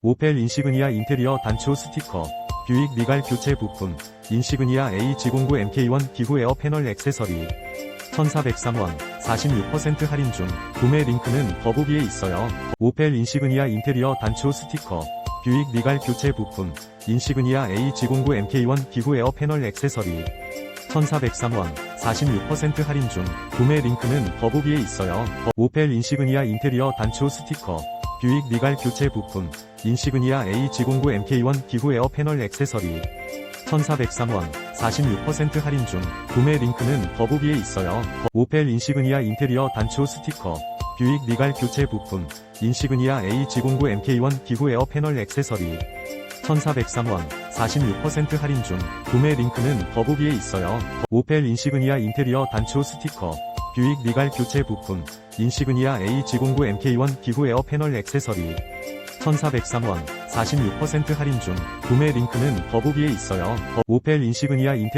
오펠 인시그니아 인테리어 단초 스티커, 뷰익 미갈 교체 부품, 인시그니아 A-G09 MK1 기후 에어 패널 액세서리, 1403원, 46% 할인 중, 구매 링크는 더보기에 있어요. 오펠 인시그니아 인테리어 단초 스티커, 뷰익 미갈 교체 부품, 인시그니아 A-G09 MK1 기후 에어 패널 액세서리, 1403원, 46% 할인 중, 구매 링크는 더보기에 있어요. 오펠 인시그니아 인테리어 단초 스티커, 뷰익 미갈 교체 부품, 인시그니아 A-G09 MK1 기후 에어 패널 액세서리, 1403원, 46% 할인 중, 구매 링크는 더보기에 있어요. 오펠 인시그니아 인테리어 단초 스티커, 뷰익 미갈 교체 부품, 인시그니아 A-G09 MK1 기후 에어 패널 액세서리, 1403원, 46% 할인 중, 구매 링크는 더보기에 있어요. 오펠 인시그니아 인테리어 단초 스티커, 뷰익 미갈 교체 부품, 인시그니아 A-G09 MK1 기후 에어 패널 액세서리, 1403원, 46% 할인 중, 구매 링크는 더보기에 있어요. 오펠 인시그니아 인테